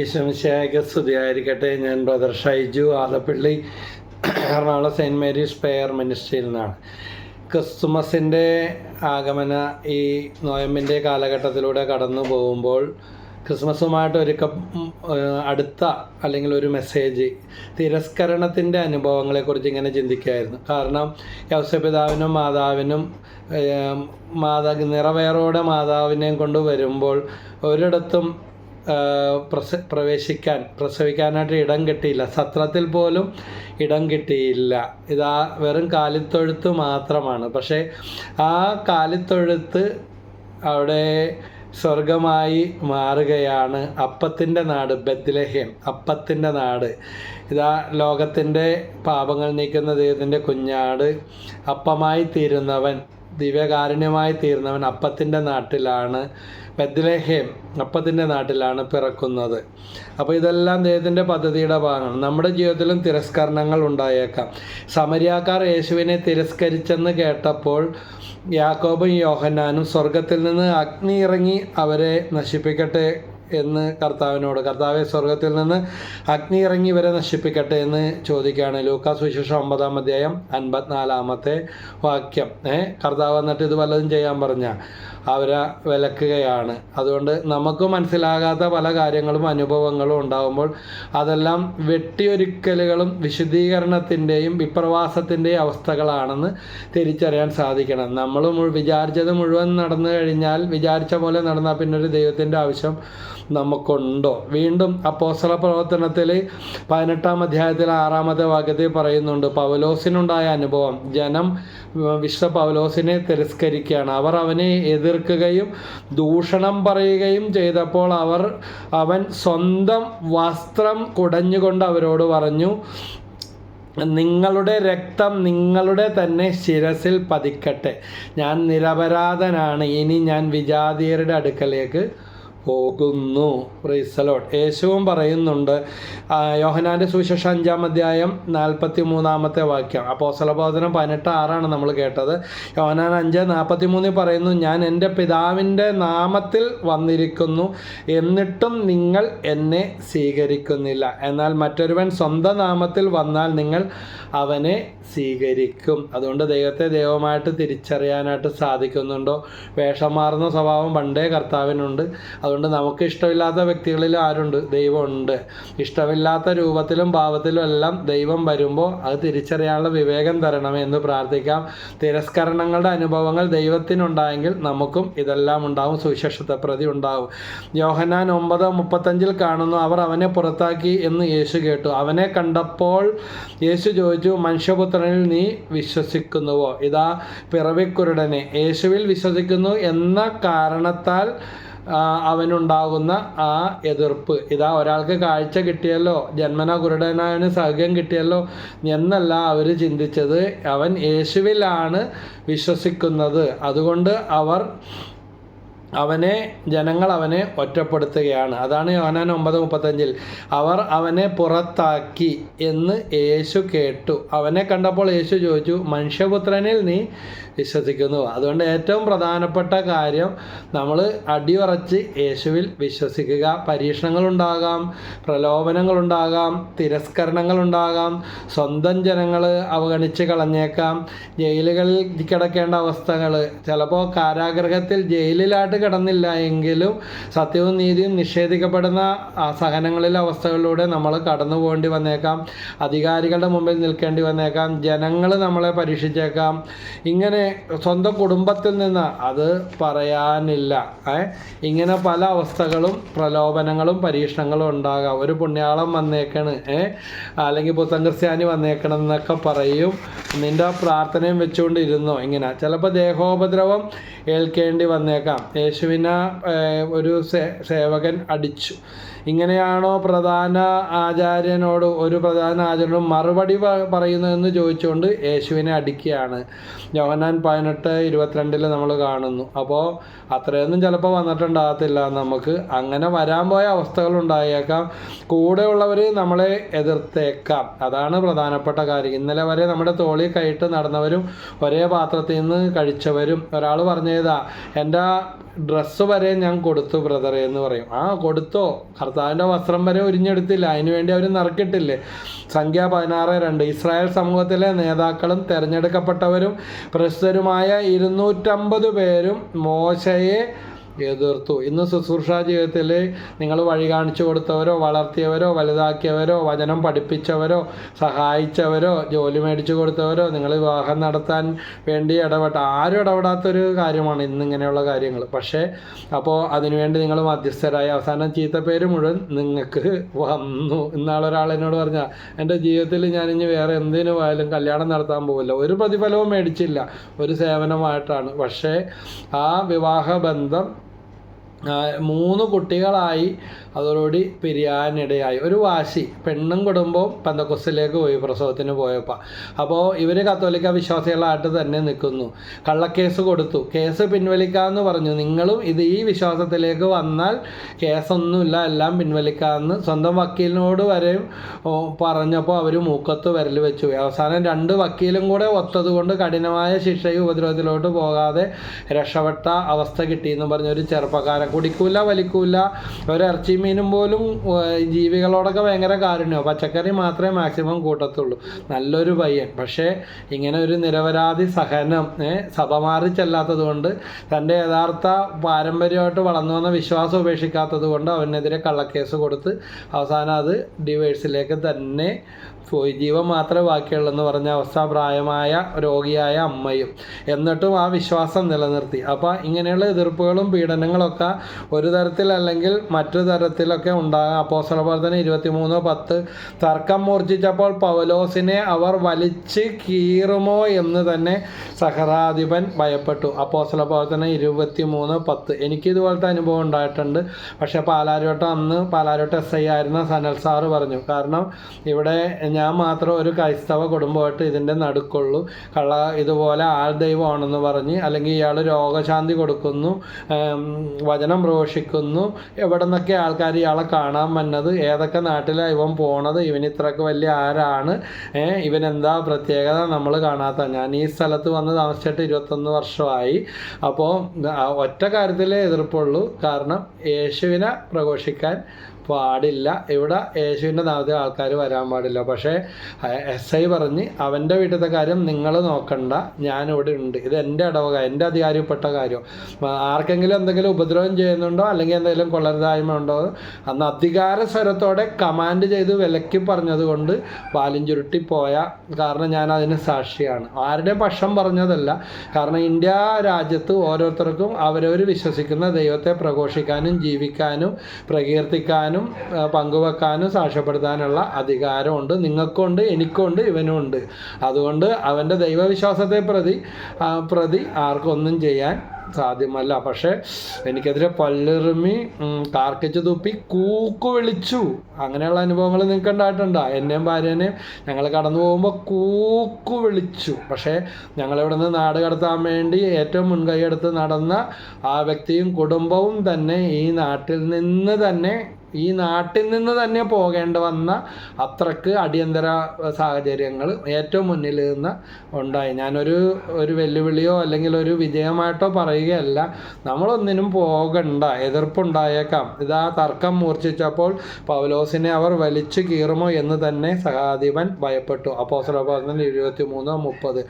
ഈശ്വമിശായക സ്തുതിയായിരിക്കട്ടെ. ഞാൻ brother Shaiju Alappally Ernakulam saint Mary's prayer മിനിസ്ട്രിയിൽ നിന്നാണ്. ക്രിസ്തുമസിന്റെ ആഗമന ഈ നോയമ്പിന്റെ കാലഘട്ടത്തിലൂടെ കടന്നു പോകുമ്പോൾ ക്രിസ്മസുമായിട്ട് ഒരുക്ക അടുത്ത അല്ലെങ്കിൽ ഒരു മെസ്സേജ് തിരസ്കരണത്തിന്റെ അനുഭവങ്ങളെക്കുറിച്ച് ഇങ്ങനെ ചിന്തിക്കുകയായിരുന്നു. കാരണം യൗസപിതാവിനും മാതാവിനും മാതാ നിറവേറോടെ മാതാവിനെയും കൊണ്ട് വരുമ്പോൾ ഒരിടത്തും പ്രസ പ്രവേശിക്കാൻ പ്രസവിക്കാനായിട്ട് ഇടം കിട്ടിയില്ല. സത്രത്തിൽ പോലും ഇടം കിട്ടിയില്ല. ഇതാ വെറും കാലിത്തൊഴുത്ത് മാത്രമാണ്. പക്ഷേ ആ കാലിത്തൊഴുത്ത് അവിടെ സ്വർഗമായി മാറുകയാണ് അപ്പത്തിന്റെ നാട് ബദ്ലഹേം അപ്പത്തിന്റെ നാട്. ഇതാ ലോകത്തിന്റെ പാപങ്ങൾ നീക്കുന്ന ദൈവത്തിന്റെ കുഞ്ഞാട് അപ്പമായി തീരുന്നവൻ ദിവ്യകാരുണ്യമായി തീർന്നവൻ അപ്പത്തിന്റെ നാട്ടിലാണ് ബദ്ലഹേം അപ്പത്തിന്റെ നാട്ടിലാണ് പിറക്കുന്നത്. അപ്പോൾ ഇതെല്ലാം ദൈവത്തിന്റെ പദ്ധതിയുടെ ഭാഗമാണ്. നമ്മുടെ ജീവിതത്തിലും തിരസ്കരണങ്ങൾ ഉണ്ടായേക്കാം. സമരിയാക്കാർ യേശുവിനെ തിരസ്കരിച്ചെന്ന് കേട്ടപ്പോൾ യാക്കോബും യോഹന്നാനും സ്വർഗത്തിൽ നിന്ന് അഗ്നി ഇറങ്ങി അവരെ നശിപ്പിക്കട്ടെ എന്ന് കർത്താവിനോട് കർത്താവെ സ്വർഗത്തിൽ നിന്ന് അഗ്നി ഇറങ്ങി ഇവരെ നശിപ്പിക്കട്ടെ എന്ന് ചോദിക്കുകയാണ്. ലൂക്കാ സുശേഷം ഒമ്പതാം അധ്യായം അൻപത്തിനാലാമത്തെ വാക്യം. ഏ കർത്താവ് എന്നിട്ട് ഇത് വല്ലതും ചെയ്യാൻ പറഞ്ഞ? അവരെ വിലക്കുകയാണ്. അതുകൊണ്ട് നമുക്ക് മനസ്സിലാകാത്ത പല കാര്യങ്ങളും അനുഭവങ്ങളും ഉണ്ടാകുമ്പോൾ അതെല്ലാം വെട്ടിയൊരുക്കലുകളും വിശദീകരണത്തിന്റെയും വിപ്രവാസത്തിന്റെയും അവസ്ഥകളാണെന്ന് തിരിച്ചറിയാൻ സാധിക്കണം. നമ്മൾ വിചാരിച്ചത് മുഴുവൻ നടന്നു കഴിഞ്ഞാൽ വിചാരിച്ച പോലെ നടന്നാൽ പിന്നെ ഒരു ദൈവത്തിന്റെ ആവശ്യം നമുക്കുണ്ടോ? വീണ്ടും അപ്പോസ്തല പ്രവർത്തനത്തിൽ പതിനെട്ടാം അധ്യായത്തിൽ ആറാമത്തെ വാക്യത്തിൽ പറയുന്നുണ്ട് പൗലോസിനുണ്ടായ അനുഭവം ജനം വിശ്വ പൗലോസിനെ തിരസ്കരിക്കുകയാണ്. അവർ അവനെ എതിർക്കുകയും ദൂഷണം പറയുകയും ചെയ്തപ്പോൾ അവർ അവൻ സ്വന്തം വസ്ത്രം കുടഞ്ഞുകൊണ്ട് അവരോട് പറഞ്ഞു നിങ്ങളുടെ രക്തം നിങ്ങളുടെ തന്നെ ശിരസിൽ പതിക്കട്ടെ. ഞാൻ നിരപരാധനാണ്. ഇനി ഞാൻ വിജാതീയരുടെ അടുക്കലേക്ക് പോകുന്നു. പ്രൈസലോട്ട് യേശുവും പറയുന്നുണ്ട് യോഹനാന്റെ സുവിശേഷം അഞ്ചാം അധ്യായം നാൽപ്പത്തി മൂന്നാമത്തെ വാക്യം. അപ്പോൾ സ്വലബോധനം പതിനെട്ട് ആറാണ് നമ്മൾ കേട്ടത്. യോഹനാൻ അഞ്ച് നാൽപ്പത്തി മൂന്നിൽ പറയുന്നു ഞാൻ എന്റെ പിതാവിന്റെ നാമത്തിൽ വന്നിരിക്കുന്നു എന്നിട്ടും നിങ്ങൾ എന്നെ സ്വീകരിക്കുന്നില്ല. എന്നാൽ മറ്റൊരുവൻ സ്വന്തം നാമത്തിൽ വന്നാൽ നിങ്ങൾ അവനെ സ്വീകരിക്കും. അതുകൊണ്ട് ദൈവത്തെ ദൈവമായിട്ട് തിരിച്ചറിയാനായിട്ട് സാധിക്കുന്നുണ്ടോ? വേഷം മാറുന്ന സ്വഭാവം പണ്ടേ കർത്താവിനുണ്ട്. അതുകൊണ്ട് നമുക്ക് ഇഷ്ടമില്ലാത്ത വ്യക്തികളിൽ ആരുണ്ട്? ദൈവമുണ്ട്. ഇഷ്ടമില്ലാത്ത രൂപത്തിലും ഭാവത്തിലും എല്ലാം ദൈവം വരുമ്പോൾ അത് തിരിച്ചറിയാനുള്ള വിവേകം തരണം എന്ന് പ്രാർത്ഥിക്കാം. തിരസ്കരണങ്ങളുടെ അനുഭവങ്ങൾ ദൈവത്തിനുണ്ടായെങ്കിൽ നമുക്കും ഇതെല്ലാം ഉണ്ടാവും. സുവിശേഷത്തെ പ്രതി ഉണ്ടാവും. യോഹനാൻ ഒമ്പത് മുപ്പത്തഞ്ചിൽ കാണുന്നു അവർ അവനെ പുറത്താക്കി എന്ന് യേശു കേട്ടു. അവനെ കണ്ടപ്പോൾ യേശു ചോദിച്ചു മനുഷ്യപുത്രനിൽ നീ വിശ്വസിക്കുന്നുവോ? ഇതാ പിറവിക്കുരുടനെ. യേശുവിൽ വിശ്വസിക്കുന്നു എന്ന കാരണത്താൽ അവനുണ്ടാകുന്ന ആ എതിർപ്പ്. ഇതാ ഒരാൾക്ക് കാഴ്ച കിട്ടിയല്ലോ ജന്മന കുരുടനായന് സഹകം കിട്ടിയല്ലോ എന്നല്ല അവർ ചിന്തിച്ചത്. അവൻ യേശുവിലാണ് വിശ്വസിക്കുന്നത്. അതുകൊണ്ട് അവർ അവനെ ജനങ്ങൾ അവനെ ഒറ്റപ്പെടുത്തുകയാണ്. അതാണ് യോഹനാൻ ഒമ്പത് മുപ്പത്തഞ്ചിൽ. അവർ അവനെ പുറത്താക്കി എന്ന് യേശു കേട്ടു. അവനെ കണ്ടപ്പോൾ യേശു ചോദിച്ചു മനുഷ്യപുത്രനിൽ നീ വിശ്വസിക്കുന്നു. അതുകൊണ്ട് ഏറ്റവും പ്രധാനപ്പെട്ട കാര്യം നമ്മൾ അടിയുറച്ച് യേശുവിൽ വിശ്വസിക്കുക. പരീക്ഷണങ്ങളുണ്ടാകാം പ്രലോഭനങ്ങളുണ്ടാകാം തിരസ്കരണങ്ങളുണ്ടാകാം സ്വന്തം ജനങ്ങൾ അവഗണിച്ച് കളഞ്ഞേക്കാം. ജയിലുകളിൽ കിടക്കേണ്ട അവസ്ഥകൾ ചിലപ്പോൾ കാരാഗ്രഹത്തിൽ ജയിലിലായിട്ട് കിടന്നില്ല എങ്കിലും സത്യവും നീതിയും നിഷേധിക്കപ്പെടുന്ന സഹനങ്ങളിലെ അവസ്ഥകളിലൂടെ നമ്മൾ കടന്നു പോകേണ്ടി വന്നേക്കാം. അധികാരികളുടെ മുമ്പിൽ നിൽക്കേണ്ടി വന്നേക്കാം. ജനങ്ങൾ നമ്മളെ പരീക്ഷിച്ചേക്കാം. ഇങ്ങനെ സ്വന്തം കുടുംബത്തിൽ നിന്ന് അത് പറയാനില്ല. ഇങ്ങനെ പല അവസ്ഥകളും പ്രലോഭനങ്ങളും പരീക്ഷണങ്ങളും ഉണ്ടാകാം. ഒരു പുണ്യാളം വന്നേക്കണ് അല്ലെങ്കിൽ ക്രിസ്ത്യാനി വന്നേക്കണം എന്നൊക്കെ പറയും. നിന്റെ പ്രാർത്ഥനയും വെച്ചുകൊണ്ട് ഇരുന്നോ ഇങ്ങനെ. ചിലപ്പോൾ ദേഹോപദ്രവം ഏൽക്കേണ്ടി വന്നേക്കാം. യേശുവിനെ ഒരു സേവകൻ അടിച്ചു. ഇങ്ങനെയാണോ പ്രധാന ആചാര്യനോട് ഒരു പ്രധാന ആചാര്യനോട് മറുപടി പറയുന്നതെന്ന് ചോദിച്ചുകൊണ്ട് യേശുവിനെ അടിക്കുകയാണ് യോഹന്നാൻ പതിനെട്ട് ഇരുപത്തിരണ്ടിൽ നമ്മൾ കാണുന്നു. അപ്പോൾ അത്രയൊന്നും ചിലപ്പോൾ വന്നിട്ടുണ്ടാകത്തില്ല. നമുക്ക് അങ്ങനെ വരാൻ പോയ അവസ്ഥകൾ ഉണ്ടായേക്കാം. കൂടെയുള്ളവർ നമ്മളെ എതിർത്തേക്കാം. അതാണ് പ്രധാനപ്പെട്ട കാര്യം. ഇന്നലെ വരെ നമ്മുടെ തോളിൽ കൈയിട്ട് നടന്നവരും ഒരേ പാത്രത്തിൽ നിന്ന് കഴിച്ചവരും ഒരാൾ പറഞ്ഞതാ എന്റെ ഡ്രസ്സ് വരെ ഞാൻ കൊടുത്തു ബ്രദറെ എന്ന് പറയും. ആ കൊടുത്തോ കർത്താവിന്റെ വസ്ത്രം വരെ ഒരിഞ്ഞെടുത്തില്ല അതിനു വേണ്ടി അവർ നറുക്കിട്ടില്ലേ? സംഖ്യ പതിനാറ് രണ്ട്. ഇസ്രായേൽ സമൂഹത്തിലെ നേതാക്കളും തിരഞ്ഞെടുക്കപ്പെട്ടവരും പ്രസിദ്ധരുമായ ഇരുന്നൂറ്റമ്പത് പേരും മോശയെ എതിർത്തു ഇന്ന് ശുശ്രൂഷ ജീവിതത്തിൽ നിങ്ങൾ വഴി കാണിച്ചു കൊടുത്തവരോ വളർത്തിയവരോ വലുതാക്കിയവരോ വചനം പഠിപ്പിച്ചവരോ സഹായിച്ചവരോ ജോലി മേടിച്ചു കൊടുത്തവരോ നിങ്ങൾ വിവാഹം നടത്താൻ വേണ്ടി ഇടപെട്ട ആരും ഇടപെടാത്തൊരു കാര്യമാണ് ഇന്ന് ഇങ്ങനെയുള്ള കാര്യങ്ങൾ പക്ഷേ അപ്പോൾ അതിനുവേണ്ടി നിങ്ങൾ മധ്യസ്ഥരായി. അവസാനം ചീത്ത പേര് മുഴുവൻ നിങ്ങൾക്ക് വന്നു. ഇന്നാളൊരാൾ എന്നോട് പറഞ്ഞാൽ എന്റെ ജീവിതത്തിൽ ഞാൻ ഇനി വേറെ എന്തിനു പോയാലും കല്യാണം നടത്താൻ പോകില്ല ഒരു പ്രതിഫലവും മേടിച്ചില്ല. ഒരു സേവനമായിട്ടാണ്. പക്ഷേ ആ വിവാഹ ബന്ധം ആ, മൂന്ന് കുട്ടികളായി അതോടുകൂടി പിരിയാനിടയായി. ഒരു വാശി. പെണ്ണും കുടുംബവും പന്തക്കുസിലേക്ക് പോയി പ്രസവത്തിന് പോയപ്പോൾ അപ്പോൾ ഇവർ കത്തോലിക്ക വിശ്വാസികളായിട്ട് തന്നെ നിൽക്കുന്നു. കള്ളക്കേസ് കൊടുത്തു. കേസ് പിൻവലിക്കാമെന്ന് പറഞ്ഞു. നിങ്ങളും ഇത് ഈ വിശ്വാസത്തിലേക്ക് വന്നാൽ കേസൊന്നുമില്ല. എല്ലാം പിൻവലിക്കാമെന്ന് സ്വന്തം വക്കീലിനോട് വരെയും പറഞ്ഞപ്പോൾ അവർ മൂക്കത്ത് വിരൽ വെച്ചു. അവസാനം രണ്ട് വക്കീലും കൂടെ ഒത്തതുകൊണ്ട് കഠിനമായ ശിക്ഷയും ഉപദ്രവത്തിലോട്ട് പോകാതെ രക്ഷപ്പെട്ട അവസ്ഥ കിട്ടിയെന്ന് പറഞ്ഞൊരു ചെറുപ്പക്കാരൻ. കുടിക്കൂല വലിക്കൂല ഒരു ഇറച്ചി മീനും പോലും ജീവികളോടൊക്കെ ഭയങ്കര കാരുണ്യമാണ് പച്ചക്കറി മാത്രമേ മാക്സിമം കൂട്ടത്തുള്ളൂ. നല്ലൊരു പയ്യൻ. പക്ഷേ ഇങ്ങനെ ഒരു നിരപരാധി സഹനം സഭ മാറി ചെല്ലാത്തത് കൊണ്ട് തന്റെ യഥാർത്ഥ പാരമ്പര്യമായിട്ട് വളർന്നു വന്ന വിശ്വാസം ഉപേക്ഷിക്കാത്തത് കൊണ്ട് അവനെതിരെ കള്ളക്കേസ് കൊടുത്ത് അവസാനം അത് ഡിവേഴ്സിലേക്ക് തന്നെ ജീവൻ മാത്രമേ ബാക്കിയുള്ളൂ എന്ന് പറഞ്ഞ അവസ്ഥ പ്രായമായ രോഗിയായ അമ്മയും. എന്നിട്ടും ആ വിശ്വാസം നിലനിർത്തി. അപ്പോൾ ഇങ്ങനെയുള്ള എതിർപ്പുകളും പീഡനങ്ങളൊക്കെ ഒരു തരത്തിലല്ലെങ്കിൽ മറ്റു തരത്തിലൊക്കെ ഉണ്ടാകാം അപ്പോസ്തല പ്രവർത്തനം ഇരുപത്തിമൂന്ന് പത്ത് തർക്കം മൂർച്ഛിച്ചപ്പോൾ പൗലോസിനെ അവർ വലിച്ച് കീറുമോ എന്ന് തന്നെ സഹറാധിപൻ ഭയപ്പെട്ടു. അപ്പോസ്തല പ്രവർത്തനം ഇരുപത്തിമൂന്ന് പത്ത്. എനിക്ക് ഇതുപോലത്തെ അനുഭവം ഉണ്ടായിട്ടുണ്ട്. പക്ഷേ പാലാരോട്ടം അന്ന് പാലാരോട്ടം എസ് ഐ ആയിരുന്ന സനൽ സാറ് പറഞ്ഞു കാരണം ഇവിടെ ഞാൻ മാത്രം ഒരു ക്രൈസ്തവ കുടുംബമായിട്ട് ഇതിന്റെ നടുക്കുള്ളൂ. കള്ള ഇതുപോലെ ആൾ ദൈവമാണെന്ന് പറഞ്ഞ് അല്ലെങ്കിൽ ഇയാൾ രോഗശാന്തി കൊടുക്കുന്നു വചനം പ്രഘോഷിക്കുന്നു എവിടെ നിന്നൊക്കെ ആൾക്കാർ ഇയാളെ കാണാൻ വന്നത്. ഏതൊക്കെ നാട്ടിലാണ് ഇവൻ പോണത്? ഇവൻ ഇത്രക്ക് വലിയ ആരാണ്? ഇവൻ എന്താ പ്രത്യേകത നമ്മൾ കാണാത്ത? ഞാൻ ഈ സ്ഥലത്ത് വന്ന് താമസിച്ചിട്ട് ഇരുപത്തൊന്ന് വർഷമായി. അപ്പോൾ ഒറ്റ കാര്യത്തിലേ എതിർപ്പുള്ളൂ. കാരണം യേശുവിനെ പ്രഘോഷിക്കാൻ പാടില്ല. ഇവിടെ യേശുവിന്റെ നാമത്തിൽ ആൾക്കാർ വരാൻ പാടില്ല. പക്ഷേ എസ് ഐ പറഞ്ഞ് അവന്റെ വീട്ടിലത്തെ കാര്യം നിങ്ങൾ നോക്കണ്ട. ഞാനിവിടെ ഉണ്ട്. ഇത് എന്റെ ഇടവക എന്റെ അധികാരപ്പെട്ട കാര്യം. ആർക്കെങ്കിലും എന്തെങ്കിലും ഉപദ്രവം ചെയ്യുന്നുണ്ടോ? അല്ലെങ്കിൽ എന്തെങ്കിലും കൊള്ളരുതായ്മ ഉണ്ടോ? അന്ന് അധികാര സ്വരത്തോടെ കമാൻഡ് ചെയ്ത് വിലക്കി പറഞ്ഞതുകൊണ്ട് പാലും ചുരുട്ടി പോയ കാരണം ഞാൻ അതിന് സാക്ഷിയാണ്. ആരുടെയും പക്ഷം പറഞ്ഞതല്ല. കാരണം ഇന്ത്യ രാജ്യത്ത് ഓരോരുത്തർക്കും അവരവർ വിശ്വസിക്കുന്ന ദൈവത്തെ പ്രഘോഷിക്കാനും ജീവിക്കാനും പ്രകീർത്തിക്കാനും ആ, പങ്കുവെക്കാനും സാക്ഷ്യപ്പെടുത്താനുള്ള അധികാരമുണ്ട്. നിങ്ങൾക്കുണ്ട് എനിക്കുണ്ട് ഇവനുണ്ട് അതുകൊണ്ട് അവന്റെ ദൈവവിശ്വാസത്തെ പ്രതി പ്രതി ആർക്കൊന്നും ചെയ്യാൻ സാധ്യമല്ല. പക്ഷേ എനിക്കെതിരെ പല്ലെറുമി കാർക്കിച്ച് തുപ്പി കൂക്കു വിളിച്ചു. അങ്ങനെയുള്ള അനുഭവങ്ങൾ നിങ്ങൾക്ക് ഉണ്ടായിട്ടുണ്ടോ? എന്നെയും ഭാര്യനെയും ഞങ്ങൾ കടന്നു പോകുമ്പോൾ കൂക്കു വിളിച്ചു. പക്ഷേ ഞങ്ങളിവിടെ നിന്ന് നാട് കടത്താൻ വേണ്ടി ഏറ്റവും മുൻകൈയെടുത്ത് നടന്ന ആ വ്യക്തിയും കുടുംബവും തന്നെ ഈ നാട്ടിൽ നിന്ന് തന്നെ ഈ നാട്ടിൽ നിന്ന് തന്നെ പോകേണ്ട വന്ന അത്രയ്ക്ക് അടിയന്തര സാഹചര്യങ്ങൾ ഏറ്റവും മുന്നിൽ നിന്ന് ഉണ്ടായി. ഞാനൊരു ഒരു വെല്ലുവിളിയോ അല്ലെങ്കിൽ ഒരു വിജയമായിട്ടോ പറയുകയല്ല. നമ്മളൊന്നിനും പോകണ്ട എതിർപ്പുണ്ടായേക്കാം. ഇതാ തർക്കം മൂർച്ഛിച്ചപ്പോൾ പൗലോസിനെ അവർ വലിച്ചു കീറുമോ എന്ന് തന്നെ സഹാധിപൻ ഭയപ്പെട്ടു. അപ്പോൾ ഇരുപത്തി മൂന്നോ മുപ്പത്.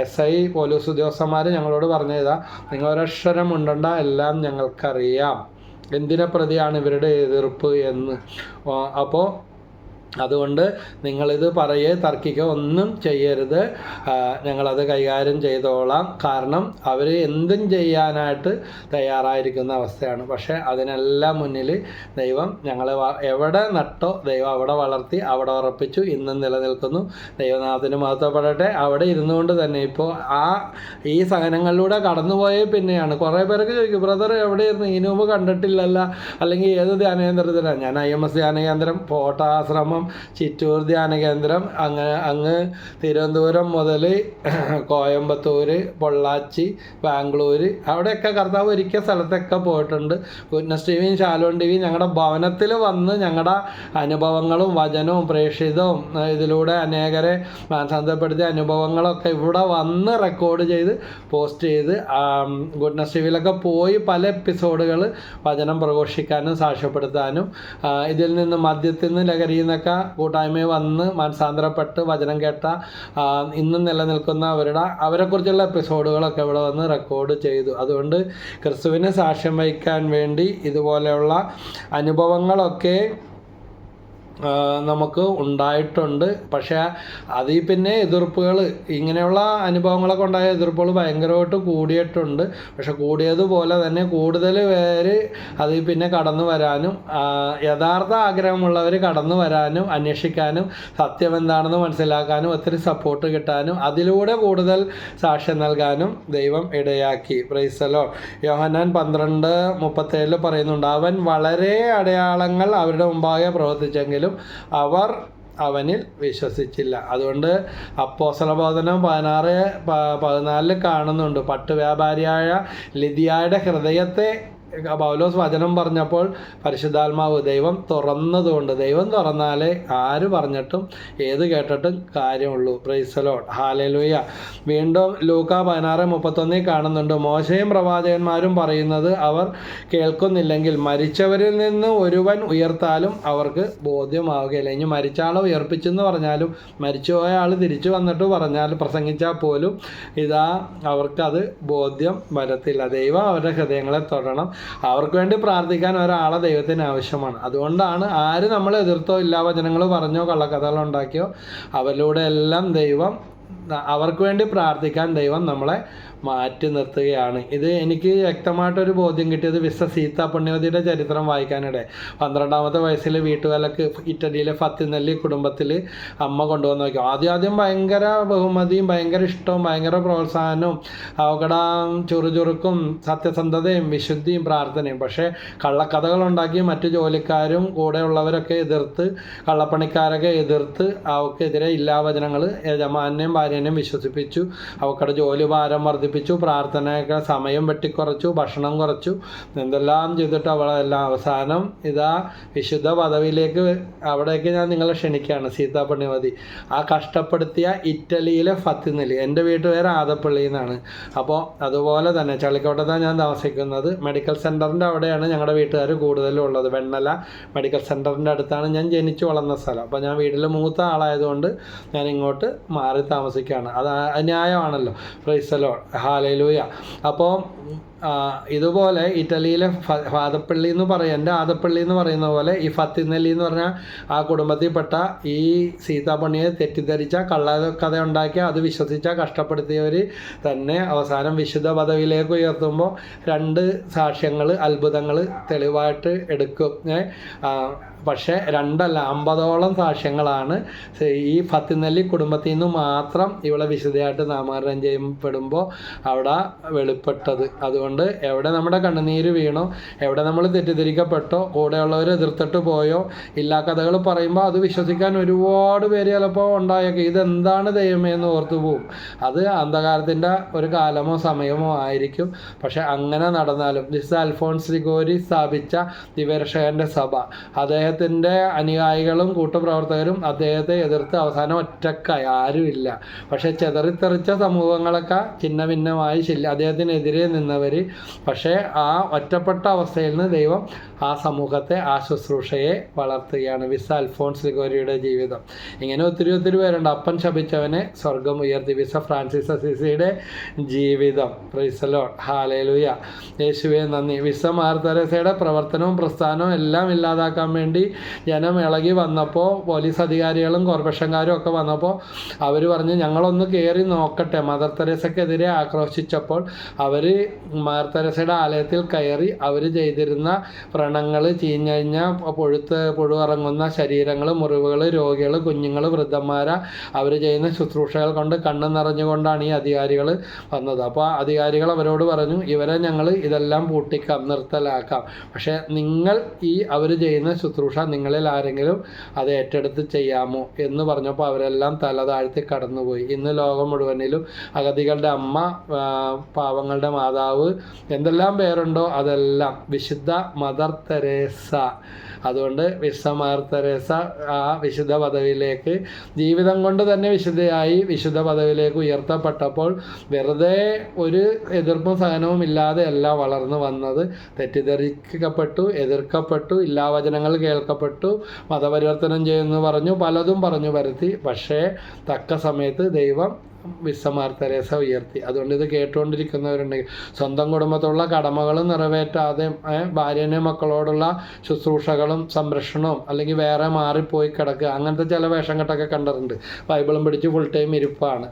എസ് ഐ പോലീസ് ഉദ്യോഗസ്ഥന്മാർ ഞങ്ങളോട് പറഞ്ഞതാ നിങ്ങൾ ഒരക്ഷരം ഉണ്ടണ്ട എല്ലാം ഞങ്ങൾക്കറിയാം. എന്തിനെ പ്രതിയാണ് ഇവരുടെ എതിർപ്പ് എന്ന്? അപ്പോൾ അതുകൊണ്ട് നിങ്ങളിത് പറയേ തർക്കിക്കുക ഒന്നും ചെയ്യരുത്. ഞങ്ങളത് കൈകാര്യം ചെയ്തോളാം. കാരണം അവർ എന്തും ചെയ്യാനായിട്ട് തയ്യാറായിരിക്കുന്ന അവസ്ഥയാണ്. പക്ഷേ അതിനെല്ലാം മുന്നിൽ ദൈവം ഞങ്ങളെ എവിടെ നട്ടോ ദൈവം അവിടെ വളർത്തി അവിടെ ഉറപ്പിച്ചു ഇന്നും നിലനിൽക്കുന്നു. ദൈവനാഥത്തിന് മഹത്വപ്പെടട്ടെ. അവിടെ ഇരുന്നുകൊണ്ട് തന്നെ ഇപ്പോൾ ആ ഈ സഹനങ്ങളിലൂടെ കടന്നുപോയേ പിന്നെയാണ്. കുറേ പേരൊക്കെ ചോദിക്കും ബ്രദർ എവിടെ ഇരുന്ന് ഇനി മുമ്പ് കണ്ടിട്ടില്ലല്ല. അല്ലെങ്കിൽ ഏത് ധ്യാനകേന്ദ്രത്തിലാണ് ഞാൻ ഐ എം എസ് ധ്യാനകേന്ദ്രം പോട്ടാശ്രമം ചിറ്റൂർ ധ്യാന കേന്ദ്രം അങ്ങനെ അങ്ങ് തിരുവനന്തപുരം മുതൽ കോയമ്പത്തൂർ പൊള്ളാച്ചി ബാംഗ്ലൂർ അവിടെയൊക്കെ കർത്താവ് ഒരിക്കൽ സ്ഥലത്തൊക്കെ പോയിട്ടുണ്ട്. ഗുഡ്നസ് ടി ശാലോൺ ടി വിയും ഞങ്ങളുടെ ഭവനത്തിൽ വന്ന് ഞങ്ങളുടെ അനുഭവങ്ങളും വചനവും പ്രേക്ഷിതവും ഇതിലൂടെ അനേകരെ മാനസാന്തരപ്പെടുത്തിയ അനുഭവങ്ങളൊക്കെ ഇവിടെ വന്ന് റെക്കോർഡ് ചെയ്ത് പോസ്റ്റ് ചെയ്ത് ഗുഡ്നസ് പോയി പല എപ്പിസോഡുകൾ വചനം പ്രഘോഷിക്കാനും സാക്ഷ്യപ്പെടുത്താനും ഇതിൽ നിന്ന് മദ്യത്തിൽ നിന്ന് ലഹരിയിൽ നിന്നൊക്കെ കൂട്ടായ്മയിൽ വന്ന് മനസാന്തരപ്പെട്ട് വചനം കേട്ട ഇന്നും നിലനിൽക്കുന്ന അവരുടെ അവരെക്കുറിച്ചുള്ള എപ്പിസോഡുകളൊക്കെ ഇവിടെ വന്ന് റെക്കോർഡ് ചെയ്തു. അതുകൊണ്ട് ക്രിസ്തുവിന് സാക്ഷ്യം വഹിക്കാൻ വേണ്ടി ഇതുപോലെയുള്ള അനുഭവങ്ങളൊക്കെ നമുക്ക് ഉണ്ടായിട്ടുണ്ട്. പക്ഷേ അതിൽ പിന്നെ എതിർപ്പുകൾ ഇങ്ങനെയുള്ള അനുഭവങ്ങളൊക്കെ ഉണ്ടായ എതിർപ്പുകൾ ഭയങ്കരമായിട്ട് കൂടിയിട്ടുണ്ട്. പക്ഷെ കൂടിയതുപോലെ തന്നെ കൂടുതൽ പേര് അതിൽ പിന്നെ കടന്നു വരാനും യഥാർത്ഥ ആഗ്രഹമുള്ളവർ കടന്നു വരാനും അന്വേഷിക്കാനും സത്യം എന്താണെന്ന് മനസ്സിലാക്കാനും ഒത്തിരി സപ്പോർട്ട് കിട്ടാനും അതിലൂടെ കൂടുതൽ സാക്ഷ്യം നൽകാനും ദൈവം ഇടയാക്കി. പ്രൈസലോ യോഹന്നാൻ പന്ത്രണ്ട് മുപ്പത്തേഴിൽ പറയുന്നുണ്ട് അവൻ വളരെ അടയാളങ്ങൾ അവരുടെ മുമ്പാകെ പ്രവർത്തിച്ചെങ്കിലും അവർ അവനിൽ വിശ്വസിച്ചില്ല. അതുകൊണ്ട് അപ്പോസലബോധനം പതിനാറ് പതിനാലിൽ കാണുന്നുണ്ട്. പട്ട് വ്യാപാരിയായ ലിതിയായുടെ ഹൃദയത്തെ പൗലോസ് വചനം പറഞ്ഞപ്പോൾ പരിശുദ്ധാത്മാവ് ദൈവം തുറന്നതുകൊണ്ട് ദൈവം തുറന്നാലേ ആര് പറഞ്ഞിട്ടും ഏത് കേട്ടിട്ടും കാര്യമുള്ളൂ. പ്രൈസലോട്ട് ഹാലലുയ വീണ്ടും ലൂക്ക പതിനാറ് മുപ്പത്തൊന്നിൽ കാണുന്നുണ്ട്. മോശയും പ്രവാചകന്മാരും പറയുന്നത് അവർ കേൾക്കുന്നില്ലെങ്കിൽ മരിച്ചവരിൽ നിന്ന് ഒരുവൻ ഉയർത്താലും അവർക്ക് ബോധ്യമാവുകയില്ല. ഇനി മരിച്ച ആളെ ഉയർപ്പിച്ചെന്ന് പറഞ്ഞാലും മരിച്ചുപോയ ആൾ തിരിച്ചു വന്നിട്ട് പറഞ്ഞാൽ പ്രസംഗിച്ചാൽ പോലും ഇതാ അവർക്കത് ബോധ്യം വരത്തില്ല. ദൈവം അവരുടെ ഹൃദയങ്ങളെ തൊടണം. അവർക്ക് വേണ്ടി പ്രാർത്ഥിക്കാൻ ഒരാളെ ദൈവത്തിന് ആവശ്യമാണ്. അതുകൊണ്ടാണ് ആര് നമ്മൾ എതിർത്തോ ഇല്ലാ വചനങ്ങൾ പറഞ്ഞോ കള്ളക്കഥകൾ ഉണ്ടാക്കിയോ അവരിലൂടെ എല്ലാം ദൈവം അവർക്ക് വേണ്ടി പ്രാർത്ഥിക്കാൻ ദൈവം നമ്മളെ മാറ്റി നിർത്തുകയാണ്. ഇത് എനിക്ക് വ്യക്തമായിട്ടൊരു ബോധ്യം കിട്ടിയത് വിശ്വ സീത പുണ്യവതിയുടെ ചരിത്രം വായിക്കാനിടെ. പന്ത്രണ്ടാമത്തെ വയസ്സിൽ വീട്ടുകാലക്ക് ഇറ്റലിയിലെ ഫത്തിനെല്ലി കുടുംബത്തിൽ അമ്മ കൊണ്ടുവന്ന് നോക്കി ആദ്യം ആദ്യം ഭയങ്കര ബഹുമതിയും ഭയങ്കര ഇഷ്ടവും ഭയങ്കര പ്രോത്സാഹനവും അവകട ചുറുചുറുക്കും സത്യസന്ധതയും വിശുദ്ധിയും പ്രാർത്ഥനയും. പക്ഷേ കള്ളക്കഥകൾ ഉണ്ടാക്കി മറ്റു ജോലിക്കാരും കൂടെയുള്ളവരൊക്കെ എതിർത്ത് കള്ളപ്പണിക്കാരൊക്കെ എതിർത്ത് അവക്കെതിരെ ഇല്ലാവചനങ്ങൾ യജമാനെയും ഭാര്യനെയും വിശ്വസിപ്പിച്ചു. അവക്കടെ ജോലി ഭാരം വർദ്ധിപ്പിച്ചു പ്രാർത്ഥനയൊക്കെ സമയം വെട്ടിക്കുറച്ചു ഭക്ഷണം കുറച്ചു എന്തെല്ലാം ചെയ്തിട്ട് അവളെല്ലാം അവസാനം ഇതാ വിശുദ്ധ പദവിയിലേക്ക് അവിടേക്ക് ഞാൻ നിങ്ങളെ ക്ഷണിക്കുകയാണ് സീതാ പുണ്യവതി ആ കഷ്ടപ്പെടുത്തിയ ഇറ്റലിയിലെ ഫത്തിനെലി എന്റെ വീട്ടുപേര് ആദപ്പള്ളി എന്നാണ്. അപ്പോൾ അതുപോലെ തന്നെ ചളിക്കോട്ടത്താണ് ഞാൻ താമസിക്കുന്നത്. മെഡിക്കൽ സെന്ററിന്റെ അവിടെയാണ് ഞങ്ങളുടെ വീട്ടുകാർ കൂടുതലും ഉള്ളത്. വെണ്ണല മെഡിക്കൽ സെന്ററിന്റെ അടുത്താണ് ഞാൻ ജനിച്ചു വളർന്ന സ്ഥലം. അപ്പോൾ ഞാൻ വീട്ടിൽ മൂത്ത ആളായതുകൊണ്ട് ഞാൻ ഇങ്ങോട്ട് മാറി താമസിക്കുകയാണ്. അത് അന്യായമാണല്ലോ ന്യായമാണല്ലോ. പ്രൈസലോ ഹാലയിലൂയ അപ്പോൾ ഇതുപോലെ ഇറ്റലിയിലെ ഫാദപ്പള്ളി എന്ന് പറയും എന്റെ ആദപ്പള്ളി എന്ന് പറയുന്ന പോലെ ഈ ഫത്തിനെല്ലി എന്ന് പറഞ്ഞ ആ കുടുംബത്തിൽപ്പെട്ട ഈ സീതാപണിയെ തെറ്റിദ്ധരിച്ച കള്ളക്കഥ ഉണ്ടാക്കിയ അത് വിശ്വസിച്ച കഷ്ടപ്പെടുത്തിയവർ തന്നെ അവസാനം വിശുദ്ധ പദവിയിലേക്ക് ഉയർത്തുമ്പോൾ രണ്ട് സാക്ഷ്യങ്ങൾ അത്ഭുതങ്ങൾ തെളിവായിട്ട് എടുക്കും. പക്ഷേ രണ്ടല്ല അമ്പതോളം സാക്ഷ്യങ്ങളാണ്. ഈ ഫത്തിനെല്ലി കുടുംബത്തിൽ നിന്ന് മാത്രം ഇവളെ വിശുദ്ധയായിട്ട് നാമകരണം ചെയ്യപ്പെടുമ്പോൾ അവിടെ വെളിപ്പെട്ടത്. അതുകൊണ്ട് എവിടെ നമ്മുടെ കണ്ണുനീര് വീണോ എവിടെ നമ്മൾ തെറ്റിദ്ധരിക്കപ്പെട്ടോ കൂടെയുള്ളവർ എതിർത്തിട്ട് പോയോ ഇല്ലാ കഥകൾ പറയുമ്പോൾ അത് വിശ്വസിക്കാൻ ഒരുപാട് പേര് ചിലപ്പോൾ ഉണ്ടായേക്കും. ഇതെന്താണ് ദൈവമേ എന്ന് ഓർത്തു പോവും. അത് അന്ധകാരത്തിന്റെ ഒരു കാലമോ സമയമോ ആയിരിക്കും. പക്ഷെ അങ്ങനെ നടന്നാലും ദിസ് അൽഫോൺസ് ലിഗോരി സ്ഥാപിച്ച ദിവരക്ഷകന്റെ സഭ അദ്ദേഹത്തിന്റെ അനുയായികളും കൂട്ടുപ്രവർത്തകരും അദ്ദേഹത്തെ എതിർത്ത് അവസാനം ഒറ്റക്കായി. ആരുമില്ല പക്ഷെ ചെതറിത്തെറിച്ച സമൂഹങ്ങളൊക്കെ ചിന്ന ഭിന്നമായി ശില്ല അദ്ദേഹത്തിനെതിരെ നിന്നവർ പക്ഷേ ആ ഒറ്റപ്പെട്ട അവസ്ഥയിൽ നിന്ന് ദൈവം ആ സമൂഹത്തെ ആ ശുശ്രൂഷയെ വളർത്തുകയാണ്. വിസ അൽഫോൺസ് ലിഗോരിയുടെ ജീവിതം. ഇങ്ങനെ ഒത്തിരി ഒത്തിരി പേരുണ്ട്. അപ്പൻ ശപിച്ചവനെ സ്വർഗം ഉയർത്തി. വിസ ഫ്രാൻസിസ് അസിസിയുടെ ജീവിതം. പ്രൈസലോ ഹാലേലുയ യേശുവെ നന്ദി. വിസ മാർത്തരസയുടെ പ്രവർത്തനവും പ്രസ്ഥാനവും എല്ലാം ഇല്ലാതാക്കാൻ വേണ്ടി ജനം ഇളകി വന്നപ്പോൾ പോലീസ് അധികാരികളും കോർപ്പറേഷൻകാരും ഒക്കെ വന്നപ്പോൾ അവർ പറഞ്ഞ് ഞങ്ങളൊന്ന് കയറി നോക്കട്ടെ. മദർ തെരേസക്കെതിരെ ആക്രോശിച്ചപ്പോൾ അവർ മാർത്തരസയുടെ ആലയത്തിൽ കയറി അവർ ചെയ്തിരുന്ന വ്രണങ്ങൾ ചീഞ്ഞഴിഞ്ഞ പൊഴുത്ത് പുഴുവിറങ്ങുന്ന ശരീരങ്ങൾ മുറിവുകൾ രോഗികൾ കുഞ്ഞുങ്ങൾ വൃദ്ധന്മാർ അവർ ചെയ്യുന്ന ശുശ്രൂഷകൾ കൊണ്ട് കണ്ണ് നിറഞ്ഞുകൊണ്ടാണ് ഈ അധികാരികൾ വന്നത്. അപ്പോൾ അധികാരികൾ അവരോട് പറഞ്ഞു ഇവരെ ഞങ്ങൾ ഇതെല്ലാം പൂട്ടിക്കാം നിർത്തലാക്കാം. പക്ഷേ നിങ്ങൾ ഈ അവർ ചെയ്യുന്ന ശുശ്രൂഷ നിങ്ങളിൽ ആരെങ്കിലും അത് ഏറ്റെടുത്ത് ചെയ്യാമോ? എന്ന് പറഞ്ഞപ്പോൾ അവരെല്ലാം തല താഴ്ത്തി കടന്നുപോയി. ഇന്ന് ലോകം മുഴുവനിലും അഗതികളുടെ അമ്മ പാവങ്ങളുടെ മാതാവ് എന്തെല്ലാം പേരുണ്ടോ അതെല്ലാം. വിശുദ്ധ മദർ തെരേസ. അതുകൊണ്ട് വിശുദ്ധ മദർ തെരേസ ആ വിശുദ്ധ പദവിയിലേക്ക് ജീവിതം കൊണ്ട് തന്നെ വിശുദ്ധയായി വിശുദ്ധ പദവിയിലേക്ക് ഉയർത്തപ്പെട്ടപ്പോൾ വെറുതെ ഒരു എതിർപ്പും സഹനവും ഇല്ലാതെ അല്ല വളർന്നു വന്നത് തെറ്റിദ്ധരിക്കപ്പെട്ടു എതിർക്കപ്പെട്ടു ഇല്ലാവചനങ്ങൾ കേൾക്കപ്പെട്ടു മതപരിവർത്തനം ചെയ്യുന്നു പറഞ്ഞു പലതും പറഞ്ഞു വരുത്തി പക്ഷേ തക്ക സമയത്ത് ദൈവം വിസ്സമാർ തെരേസ ഉയർത്തി. അതുകൊണ്ട് ഇത് കേട്ടുകൊണ്ടിരിക്കുന്നവരുണ്ടെങ്കിൽ സ്വന്തം കുടുംബത്തുള്ള കടമകൾ നിറവേറ്റാതെ ഭാര്യനെ മക്കളോടുള്ള ശുശ്രൂഷകളും സംരക്ഷണവും അല്ലെങ്കിൽ വേറെ മാറിപ്പോയി കിടക്കുക അങ്ങനത്തെ ചില വേഷം കെട്ടൊക്കെ കണ്ടിട്ടുണ്ട്. ബൈബിളും പിടിച്ച് ഫുൾ ടൈം ഇരിപ്പാണ്.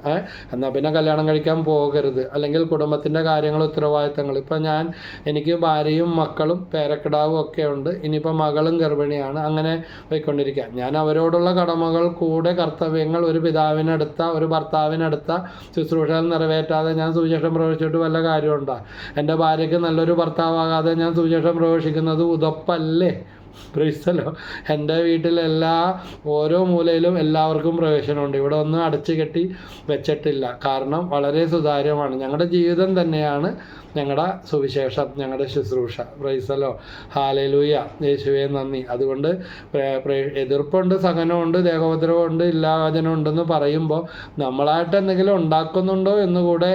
എന്നാൽ പിന്നെ കല്യാണം കഴിക്കാൻ പോകരുത്. അല്ലെങ്കിൽ കുടുംബത്തിന്റെ കാര്യങ്ങൾ ഉത്തരവാദിത്തങ്ങൾ. ഇപ്പം ഞാൻ എനിക്ക് ഭാര്യയും മക്കളും പേരക്കിടാവും ഒക്കെ ഉണ്ട്. ഇനിയിപ്പോൾ മകളും ഗർഭിണിയാണ്. അങ്ങനെ പോയിക്കൊണ്ടിരിക്കുക. ഞാൻ അവരോടുള്ള കടമകൾ കൂടെ കർത്തവ്യങ്ങൾ ഒരു പിതാവിനടുത്ത ഒരു ഭർത്താവിനടുത്ത ശുശ്രൂഷകൾ നിറവേറ്റാതെ ഞാൻ സുവിശേഷം പ്രവേശിച്ചിട്ട് വല്ല കാര്യമുണ്ടോ? എന്റെ ഭാര്യയ്ക്ക് നല്ലൊരു ഭർത്താവാകാതെ ഞാൻ സുവിശേഷം പ്രവേശിക്കുന്നത് ഉതപ്പല്ലേ? പ്രൈസലോ. എന്റെ വീട്ടിലെല്ലാ ഓരോ മൂലയിലും എല്ലാവർക്കും പ്രവേശനമുണ്ട്. ഇവിടെ ഒന്നും അടച്ചു കെട്ടി വെച്ചിട്ടില്ല. കാരണം വളരെ സുതാര്യമാണ്. ഞങ്ങളുടെ ജീവിതം തന്നെയാണ് ഞങ്ങളുടെ സുവിശേഷം ഞങ്ങളുടെ ശുശ്രൂഷ. പ്രൈസലോ. ഹാലലൂയ യേശുവേ നന്ദി. അതുകൊണ്ട് എതിർപ്പുണ്ട് സഹനമുണ്ട് ദേഹോപദ്രവമുണ്ട് ഇല്ലാവചനം ഉണ്ടെന്ന് പറയുമ്പോൾ നമ്മളായിട്ട് എന്തെങ്കിലും ഉണ്ടാക്കുന്നുണ്ടോ എന്നുകൂടെ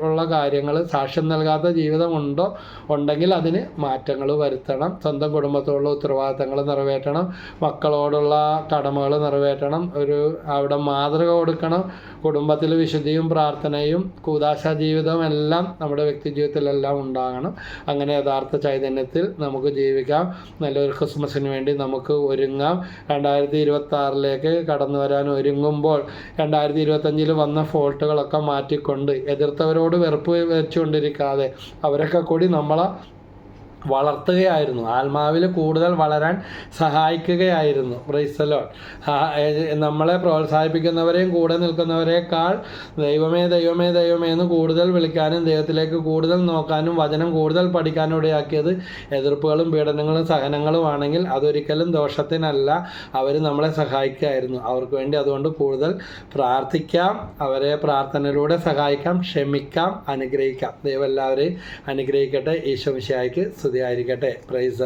ഉള്ള കാര്യങ്ങൾ സാക്ഷ്യം നൽകാത്ത ജീവിതമുണ്ടോ ഉണ്ടെങ്കിൽ അതിന് മാറ്റങ്ങൾ വരുത്തണം. സ്വന്തം കുടുംബത്തോടുള്ള ഉത്തരവാദിത്തങ്ങൾ നിറവേറ്റണം. മക്കളോടുള്ള കടമകൾ നിറവേറ്റണം. ഒരു അവിടെ മാതൃക കൊടുക്കണം. കുടുംബത്തിൽ വിശുദ്ധിയും പ്രാർത്ഥനയും കൂതാശ ജീവിതവും എല്ലാം നമ്മുടെ വ്യക്തി ജീവിതത്തിലെല്ലാം ഉണ്ടാകണം. അങ്ങനെ യഥാർത്ഥ ചൈതന്യത്തിൽ നമുക്ക് ജീവിക്കാം. നല്ലൊരു ക്രിസ്മസിന് വേണ്ടി നമുക്ക് ഒരുങ്ങാം. രണ്ടായിരത്തി ഇരുപത്തി ആറിലേക്ക് കടന്നു വരാൻ ഒരുങ്ങുമ്പോൾ രണ്ടായിരത്തി ഇരുപത്തഞ്ചിൽ വന്ന ഫോൾട്ടുകളൊക്കെ മാറ്റിക്കൊണ്ട് എതിർത്തവരോട് വെറുപ്പ് വെച്ചുകൊണ്ടിരിക്കാതെ അവരൊക്കെ കൂടി നമ്മളെ വളർത്തുകയായിരുന്നു. ആത്മാവിൽ കൂടുതൽ വളരാൻ സഹായിക്കുകയായിരുന്നു ബ്രൈസലോൺ. നമ്മളെ പ്രോത്സാഹിപ്പിക്കുന്നവരെയും കൂടെ നിൽക്കുന്നവരെക്കാൾ ദൈവമേ ദൈവമേ ദൈവമേ എന്ന് കൂടുതൽ വിളിക്കാനും ദൈവത്തിലേക്ക് കൂടുതൽ നോക്കാനും വചനം കൂടുതൽ പഠിക്കാനും ഇടയാക്കിയത് എതിർപ്പുകളും പീഡനങ്ങളും സഹനങ്ങളും ആണെങ്കിൽ അതൊരിക്കലും ദോഷത്തിനല്ല. അവർ നമ്മളെ സഹായിക്കുകയായിരുന്നു. അവർക്ക് വേണ്ടി അതുകൊണ്ട് കൂടുതൽ പ്രാർത്ഥിക്കാം. അവരെ പ്രാർത്ഥനയിലൂടെ സഹായിക്കാം ക്ഷമിക്കാം അനുഗ്രഹിക്കാം. ദൈവം എല്ലാവരെയും അനുഗ്രഹിക്കട്ടെ. ഈശോ മിശിഹായ്ക്ക് സ്തുതിയായിരിക്കട്ടെ പ്രൈസ്